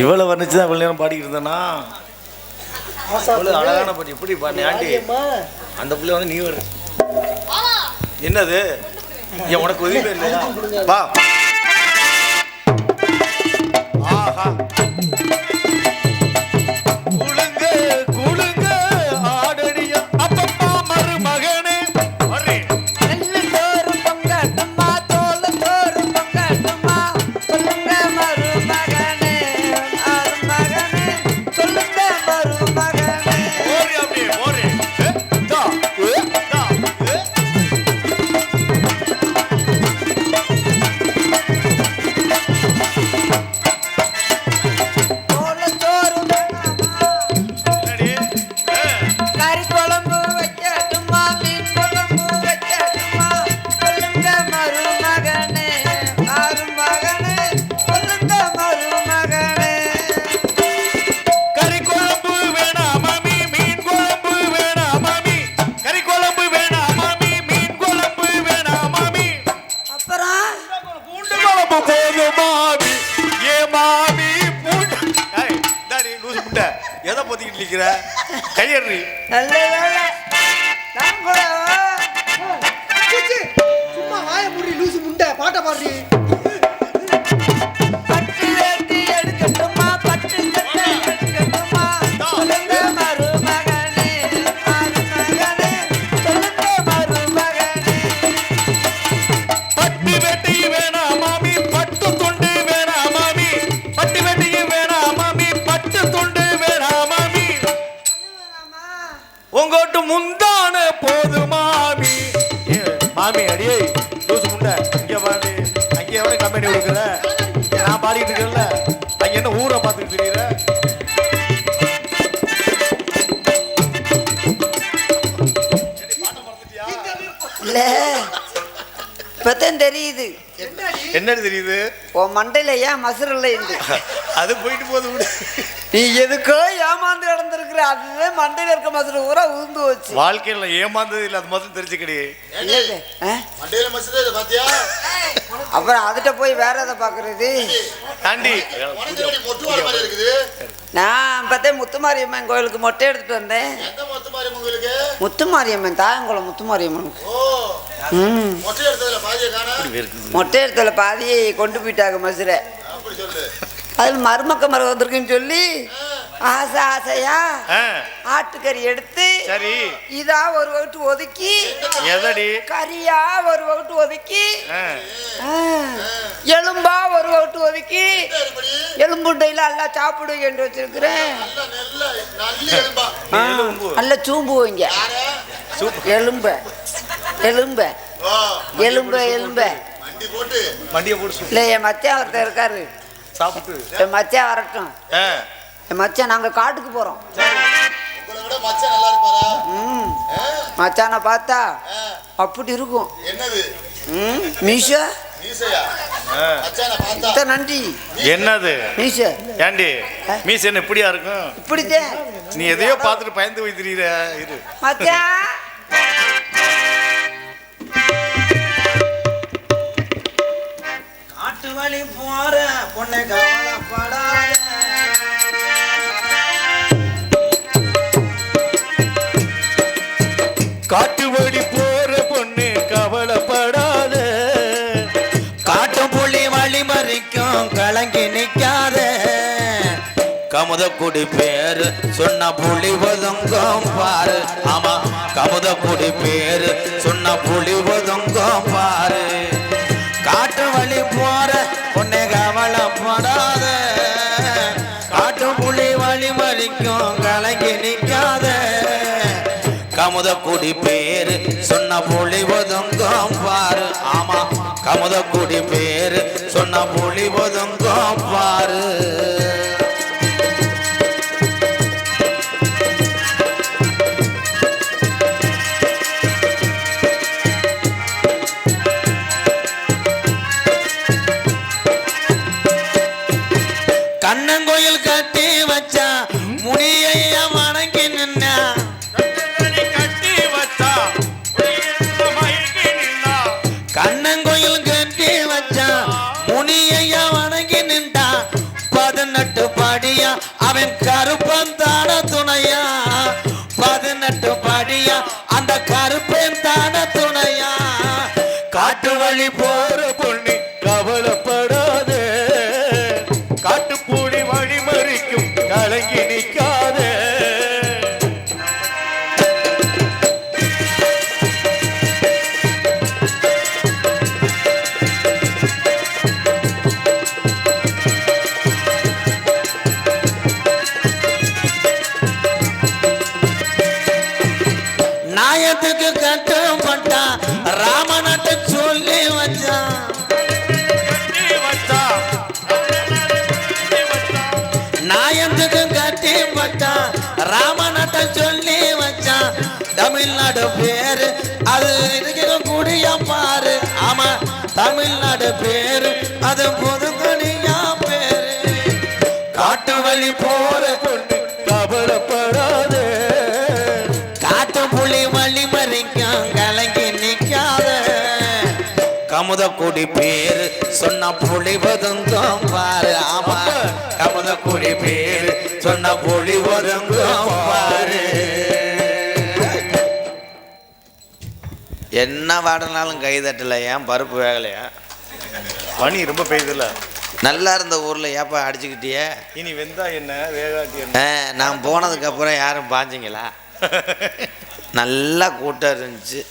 இவ்வளவு வர்ணிச்சு தான் இவ்வளவு நேரம் பாடிக்கிட்டு இருந்தேனா இவ்வளவு அழகான பாட்டு. எப்படி பாடி ஆண்டி? அந்த பிள்ளை வந்து நீ வரு என்னது? உனக்கு உதவி இல்லையா? வா. நல்ல உங்கோட்டு முந்தான போது மாமி. மாமி அடியே லூசு முண்டை. இங்க பாடி அங்கே எவனே கம்பெனி கொடுக்குற நான் பாடிட்டு இருக்கேன்ல. அங்க என்ன ஊரை பார்த்துட்டு தெரியுற? இல்ல. இப்பதான் தெரியுது. என்னடி தெரியுது? உன் மண்டையில ஏன் மசுரல்ல இருந்து அது போயிட்டு போகுது விடு. நீ எதுக்கோ ஏமாந்து அதுவே மண்டையில இருக்க மசுர ஊரா உந்து வச்சு வாழ்க்கையில் ஏமாந்தது இல்லை அது மட்டும் தெரிஞ்சுக்கடி? மண்டையில மசித இதை பாத்தியா? அப்புறம் அதுட்ட போய் வேற எதை பாக்குறது தாண்டி. நான் பார்த்தேன் முத்துமாரியம்மன் கோயிலுக்கு மொட்டை எடுத்துட்டு வந்தேன். முத்துமாரியம்மன் தாயங்குளம் முத்துமாரியம்மனுக்கு மொட்டை எடுத்ததுல பாதிய காணா? மொட்டை எடுத்தல பாதியை கொண்டு போயிட்டாங்க மசுரை மருமக்க மரம் வந்திருக்குன்னு சொல்லி ஆசை ஆசையா ஆட்டுக்கறி எடுத்து சரி. இதா ஒரு வகுட்டு ஒதுக்கி எதடி? கறியா ஒரு வகுட்டு ஒதுக்கி எலும்பா ஒரு வகுட்டு ஒதுக்கி எலும்புண்டையில எல்லாம் சாப்பிடுங்கன்னு வச்சிருக்கிறேன். நல்ல நெல்ல நல்ல எலும்பா. ஆ, எலும்பு. நல்லா சூம்புவீங்க எலும்ப. எலும்ப. எலும்ப எலும்ப. போட்டு. இல்லை என் மச்சான் ஒருத்தர் இருக்காரு. சாப்பிட்டு. என் மச்சான் வரட்டும். என் மச்சான் நாங்கள் காட்டுக்கு விட மச்சான் நல்லா இருப்பாரா? ம். ஆ? மச்சானை பார்த்தா. அப்படி இருக்கும். மீஷா மீசையா? ஆ. மச்சான பார்த்தா. இத்த நன்றி. என்னது? மீஷா ஏண்டி என்ன இப்படியா இருக்கும்? இப்படித்தான். நீ எதையோ பார்த்துட்டு பயந்து போய் திரியிற இரு. மச்சான். வழி போற பொண்ணு கவலைப்படாத. காட்டு வழி போற பொண்ணு கவலைப்படாத. காட்டும் புள்ளி வழி மறிக்கும் கலங்கி நிக்காத. கமுத குடி பேரு சொன்ன புலி ஒதுங்கும் பாரு. ஆமா கமுத குடி பேரு சொன்ன புலி ஒதுங்கும் பாரு. போற உன்னை கவலைப்படாத காட்டு புலி வழி மறிக்கும் கலங்கி நிற்காத கமுத குடி பேரு சொன்ன புலி ஒதுங்கும் பாரு. ஆமா கமுத குடி பேரு சொன்ன புலி ஒதுங்கும் பாரு. கண்ணங்கோயில் கட்டி வச்சா முடியைய வணங்கி நின்னா. கட்டி வச்சா கண்ணங்கோயில் கட்டி வச்சா முனியையா வணங்கி நின்றா. பதினெட்டு படி படியா அவன் கருப்பன் தான துணையா. பதினெட்டு படியா அந்த கருப்பன் தான துணையா. காட்டு வழி போற மறிக்கும் கலங்கி நாயத்துக்கு கட்டிப்பட்டான் ராமநாட்டை சொல்லி வச்சான். தமிழ்நாடு பேரு அது இருக்கிற குடியா பாரு. ஆமா தமிழ்நாடு பேரு அது புதுக்கணியா பேரு. காட்டு வழி போற பொண்ணு கவலைப்படாதே. காட்டு புலி வழி மறிக்கும் கலங்கி நிக்காத. கமுத குடி பேரு சொன்ன புலி வதங்கும் பாரு. ஆமா. கமுத கொடி பேரு சொன்ன புலி வதங்கும் பாரு என்ன பாடினாலும் கை தட்டல ஏன் பருப்பு வேகலையா? பனி ரொம்ப பெய்யுதுல்ல. நல்லா இருந்த ஊர்ல ஏப்பா அடிச்சுக்கிட்டியே? இனி வெந்தா என்ன வேகாட்டி என்ன? நான் போனதுக்கு அப்புறம் யாரும் பாஞ்சிங்களா? நல்லா கூட்டம் இருந்துச்சு.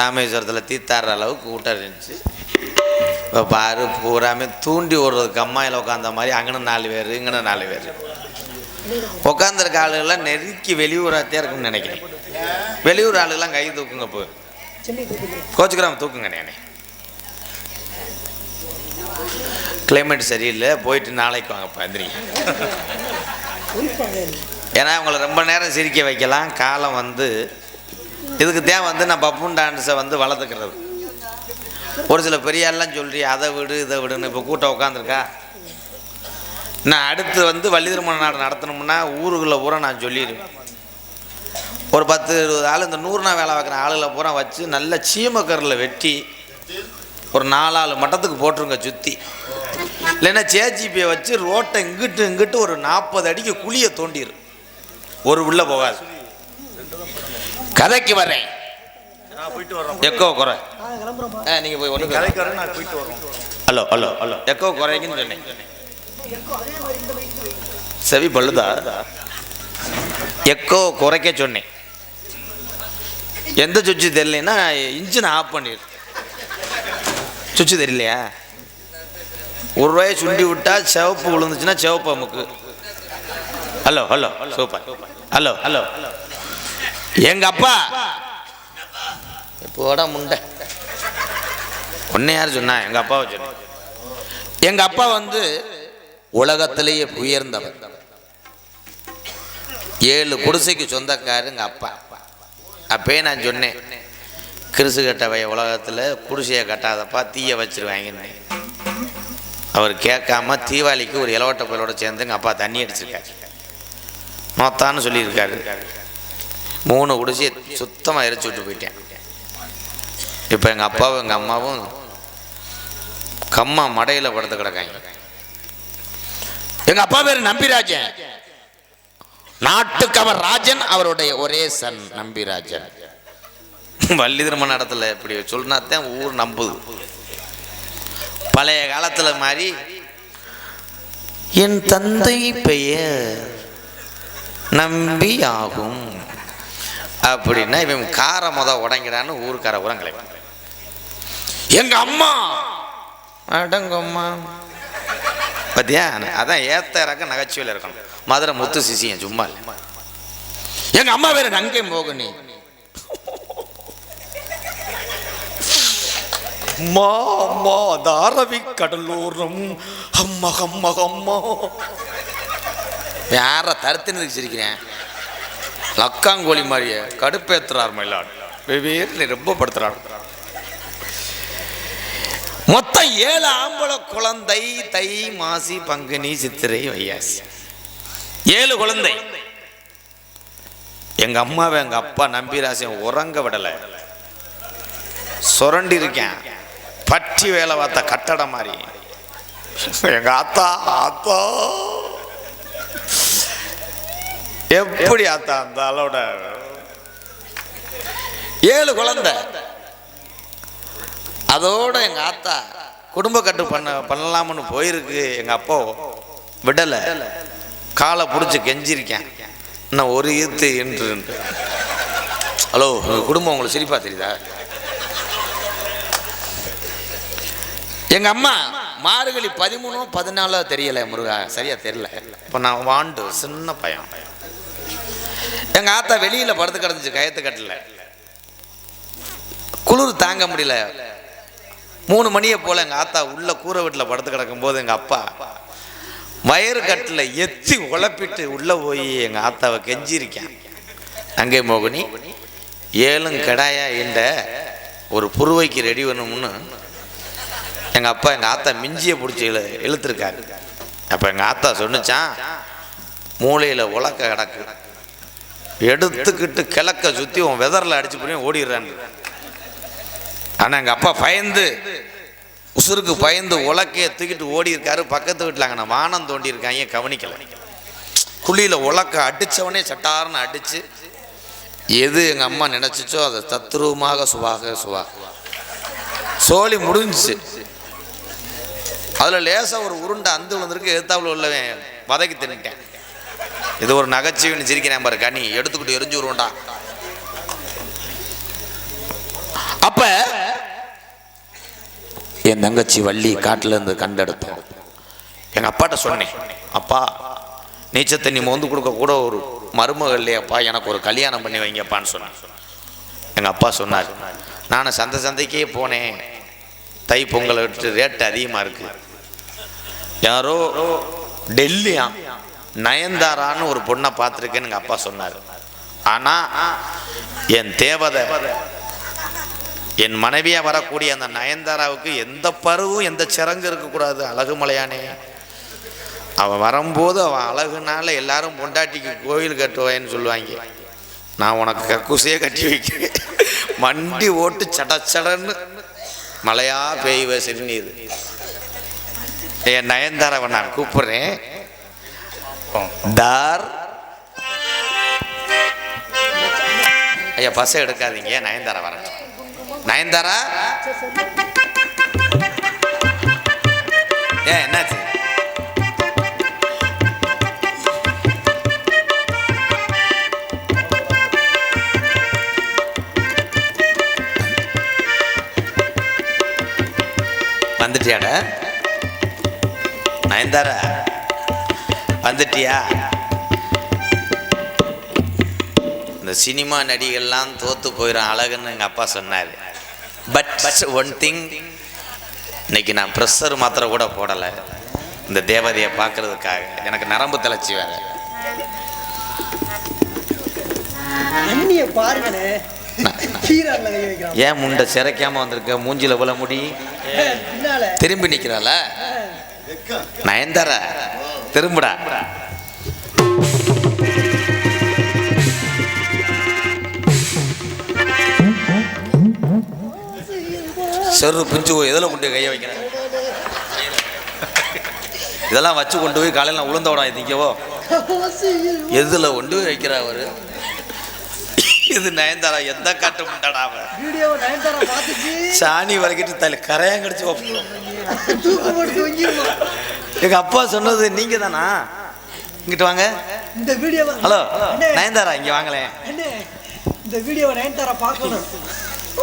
ராமேஸ்வரத்தில் தீத்தாடுற அளவுக்கு கூட்டம் இருந்துச்சு. இப்போ பாரு பூராமே தூண்டி விடுறதுக்கு அம்மாயில் உட்காந்த மாதிரி அங்கன நாலு பேர் இங்கன நாலு பேர். உட்காந்துருக்க ஆளுகள்லாம் நெருக்கி வெளியூராத்தே இருக்கும்னு நினைக்கிறேன். வெளியூர் ஆளுகள்லாம் கை தூக்குங்க இப்போ கோச்சுக்கிறாம தூக்குங்க நானே கிளைமேட் சரியில்லை போயிட்டு நாளைக்கு வாங்க வந்துடுங்க ஏன்னா அவங்கள ரொம்ப நேரம் சிரிக்க வைக்கலாம் காலம் வந்து இதுக்கு தான் வந்து நான் பப்புன் டான்ஸை வந்து வளர்த்துக்கிறது. ஒரு சில பெரிய ஆள்லாம் அதை விடு இதை விடுன்னு இப்போ கூட்டம் உட்காந்துருக்கா நான் அடுத்து வந்து வள்ளி திருமண நாடு நடத்தணும்னா ஊருக்குள்ளே பூரா நான் சொல்லிடுவேன். ஒரு பத்து இருபது ஆள் இந்த நூறு நாள் வேலை பார்க்குற ஆளுகளை பூரா வச்சு நல்ல சீமக்கரில் வெட்டி ஒரு நாலாளு மட்டத்துக்கு போட்டுருங்க சுற்றி இல்லைன்னா சேஜிபியை வச்சு ரோட்டை இங்கிட்டு இங்கிட்டு ஒரு நாற்பது அடிக்கு குழியை தோண்டிடும் ஒரு உள்ள போகாது. கதைக்கு வரேன். போயிட்டு வரோம் எக்கோ குறை. நான் கிளம்புறோம்ப்பா ஆ, நீங்க போய் ஒன்று கதைக்காரன் நான் போயிட்டு வரோம் ஹலோ ஹலோ ஹலோ. எக்கோ குறைக்குன்னு சொன்னேன். செவி பழுதா எக்கோ குறைக்க சொன்னேன். எந்த சுவிட்சு தெரியலன்னா இன்ஜினை ஆஃப் பண்ணிடு சுவிட்சு தெரியலையா? ஒரு ரூபாயை சுண்டி விட்டா சிவப்பு விழுந்துச்சுன்னா சிவப்பு அமுக்கு. Hello hello super. Hello hello. எங்க அப்பா போட முண்டை? ஒன்னே யார் சொன்னா எங்க அப்பாவை சொன்னேன் எங்க அப்பா வந்து உலகத்திலேயே உயர்ந்தவர். ஏழு குடிசைக்கு சொந்தக்காரு எங்க அப்பா. அப்பயே நான் சொன்னேன் கிறிசு கட்டவைய உலகத்தில் குடிசையை கட்டாதப்பா தீய வச்சிருவாங்கன்னு. அவர் கேட்காம தீபாவளிக்கு ஒரு இலவட்ட பயிலோட சேர்ந்து எங்கள் அப்பா தண்ணி அடிச்சிருக்காரு. நோத்தான்னு சொல்லியிருக்காரு. மூணு குடிசையை சுத்தமாக எரிச்சு விட்டு போயிட்டேன். இப்போ எங்கள் அப்பாவும் எங்கள் அம்மாவும் கம்மா மடையில் படுத்து கிடக்காங்க. எங்கள் அப்பா பேர் நம்பிராஜன். நாட்டுக்கவர் ராஜன் அவருடைய ஒரே சன் நம்பிராஜன். வள்ளி திரும்ப நடத்தல இப்படி சொன்னாதான் ஊர் நம்புது. பழைய காலத்தில் மாதிரி என் தந்தை பெயர் நம்பி ஆகும். அப்படின்னா இவன் காரை முத உடங்கிடான்னு ஊருக்கார உரம் கிளம்பி. எங்க அம்மா? அடங்கம்மா. பாத்தியா? அதான் ஏத்த இறக்க நகைச்சுவையில் இருக்கணும். மதுரை முத்து சிசியன் சும்மா இல்லை. எங்க அம்மா பேரு நங்கை மோகினி. அம்மா அம்மா தாரவி கடலோரம். அம்மா அம்மா அம்மா. யார தருத்தினதுக்கு சிரிக்கிறேன்? லக்காங்கோழி மாதிரியே கடுப்பேத்துறார் மயிலாடு. வெவ்வேறு ரொம்ப படுத்துறாரு. மொத்தம் ஏழு ஆம்பளை குழந்தை தை மாசி பங்குனி சித்திரை வையாசி ஏழு குழந்தை. எங்க அம்மாவை எங்க அப்பா நம்பிராசன் உறங்க விடலை. சுரண்டி இருக்கேன் பட்டி வேலை பார்த்த கட்டடம் மாதிரி. எங்க ஆத்தா ஆத்தா. எப்படி ஆத்தா அந்த அளவோட ஏழு குழந்தை. அதோட எங்க ஆத்தா குடும்ப கட்டு பண்ண பண்ணலாம்னு போயிருக்கு. எங்க அப்பா விடலை. காலை பிடிச்சி கெஞ்சிருக்கேன். இன்னும் ஒரு ஈத்து என்று என்று. ஹலோ உங்கள் குடும்பம் உங்களுக்கு சிரிப்பா தெரியுதா? எங்க அம்மா மார்கழி பதிமூணோ பதினாலோ தெரியல முருகா. சரியா தெரியல. இப்போ நான் வாண்டு சின்ன பையன். எங்க ஆத்தா வெளியில படுத்து கிடந்துச்சு கயத்து கட்டல. குளிர் தாங்க முடியல. மூணு மணியை போல எங்கள் ஆத்தா உள்ள கூரை வீட்டில் படுத்து கிடக்கும் போது அப்பா வயறு கட்டில் எத்தி உழப்பிட்டு உள்ள போய் எங்கள் ஆத்தாவை கெஞ்சிருக்கேன். அங்கே மோகினி ஏழும் கடாயா என்ற ஒரு புருவைக்கு ரெடி பண்ணணும்னு எங்கள் அப்பா எங்கள் ஆத்தா மிஞ்சியை பிடிச்சி இழு இழுத்துருக்காரு. அப்போ எங்கள் ஆத்தா சொன்னுச்சான் மூளையில் உலக்க கிடக்கு. எடுத்துக்கிட்டு கிழக்க சுற்றி உன் வெதரில் அடிச்சு போய் ஓடிடுறான்னு ஆனால் எங்கள் அப்பா பயந்து உசுருக்கு பயந்து உலக்கைய தூக்கிட்டு ஓடி இருக்காரு பக்கத்து வீட்டில் அங்கே வானம் தோண்டி இருக்காங்க கவனிக்கல. குழியில் உலக்க அடித்தவனே சட்டார்னு அடிச்சு எது எங்கள் அம்மா நினச்சிச்சோ அதை தத்ரூபமாக சுவாக சுவா. சோழி முடிஞ்சுச்சு. அதில் லேசாக ஒரு உருண்டை அந்து விழுந்திருக்கு. எதிர்த்தாவில் உள்ளவன் வதக்கி தின்னுட்டேன். இது ஒரு நகைச்சுவைன்னு சிரிக்கிறேன் பாரு கனி. எடுத்துக்கிட்டு எரிஞ்சு வருவோண்டா அப்போ என் தங்கச்சி வள்ளி காட்டில் இருந்து கண்டெடுத்தோம் எங்கள் அப்பாட்ட சொன்னேன் அப்பா நீச்சல் தண்ணி மோந்து கொடுக்க கூட ஒரு மருமகள் இல்லையாப்பா எனக்கு ஒரு கல்யாணம் பண்ணி வைங்கப்பான்னு சொன்னேன். எங்கள் அப்பா சொன்னார் நான் சந்தை சந்தைக்கே போனேன். தை பொங்கலை விட்டு ரேட்டு அதிகமாக இருக்கு. யாரோ டெல்லியா நயன்தாரான்னு ஒரு பொண்ணை பார்த்துருக்கேன்னு எங்கள் அப்பா சொன்னார். ஆனால் என் தேவதை என் மனைவியாக வரக்கூடிய அந்த நயன்தாராவுக்கு எந்த பருவும் எந்த சிறங்கு இருக்கக்கூடாது அழகு மலையானே. அவன் வரும்போது அவன் அழகுனால எல்லாரும் பொண்டாட்டிக்கு கோயில் கட்டுவேன்னு சொல்லுவாங்க. நான் உனக்கு கக்கூசையே கட்டி வைக்கிறேன். மண்டி ஓட்டு சட சடன்னு மழையா பெய்வ சிறுநீர். என் நயன்தாராவை நான் கூப்பிடுறேன். தார் ஐயா பஸ் எடுக்காதீங்க. நயன்தாரா வரட்டும். நயன்தாரா? ஏ என்னாச்சு? வந்துட்டியாட? நயன்தாரா வந்துட்டியா? இந்த சினிமா நடிகள்லாம் தோத்து போயிடும் அழகுன்னு எங்கள் அப்பா சொன்னார். பட் ஒன் திங் இன்னைக்கு நான் ப்ரெஷர் மாத்திரை கூட போடலை. இந்த தேவதையை பார்க்கறதுக்காக. எனக்கு நரம்பு தளர்ச்சி வேற. ஏன் முண்டை சிறைக்காம வந்திருக்க? மூஞ்சில போல முடி? திரும்பி நிக்கிறாள? நயன்தாரா திரும்புடா. செரு பிஞ்சு எதில் கொண்டு கையை வைக்கிறேன்? இதெல்லாம் வச்சு கொண்டு போய் காலையில் உளுந்த விடம் திங்கவோ? எதில் கொண்டு போய் வைக்கிறா அவரு? இது நயன்தாரா எந்த காட்டு முண்டாடா அவன்? வீடியோ சாணி வரைக்கிட்டு தலை கரையான் கடிச்சு வைப்போம் தூக்கு போட்டு தொங்கிருமா எங்க அப்பா சொன்னது நீங்க தானா? இங்கிட்டு வாங்க. இந்த வீடியோவை ஹலோ நயன்தாரா இங்க வாங்களேன். இந்த வீடியோவை நயன்தாரா பார்க்கணும்.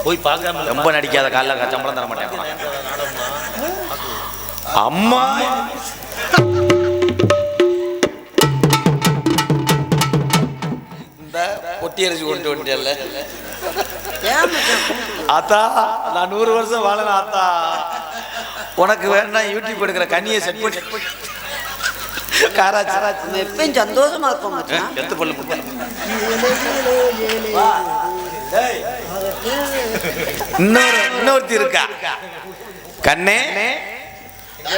போய் பார்க்காம ரொம்ப நடிக்காத காலைல சம்பளம் தர மாட்டேன் அம்மா. இந்த பொட்டி அரிசி கொண்டு வந்துட்டேல்ல ஆத்தா நான் நூறு வருஷம் வாழணும் ஆத்தா. உனக்கு வேண்டாம் யூடியூப் எடுக்கிற கண்ணியை செட் பண்ணி காராச்சி. எப்பயும் சந்தோஷமா இருக்கும் மச்சான். எத்து பல்லு இன்னொரு இன்னொருத்தி இருக்கா? கண்ணே?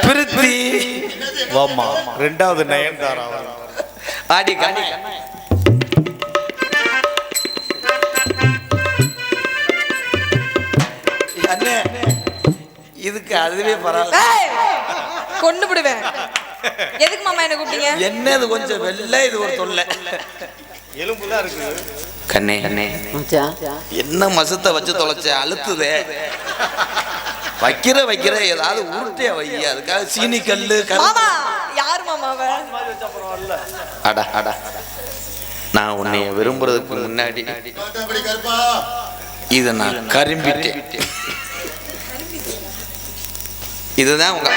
பிரித்தி. வாமா ரெண்டாவது நயன்தாரா ஆடி கண்ணே. அண்ணே இதுக்கு அதுவே பரவாயில்ல. கொண்டு விடுவேன் எதுக்கு மாமா என்ன கூப்பிட்டீங்க? என்ன இது கொஞ்சம் வெள்ளை இது ஒரு தொல்லை. எலும்புலாம் இருக்கு கண்ணே. கண்ணே. என்ன மசத்தை வச்சு தொலைச்ச? அழுத்துதே. வைக்கிற வைக்கிற ஏதாவது உருட்டையா வை. அதுக்காக சீனி கல்லு யார் மாமா அவ? அடா அடா. நான் உன்னை விரும்புறதுக்கு முன்னாடி இதை நான் கரும்பிட்டேன். இதுதான் உங்க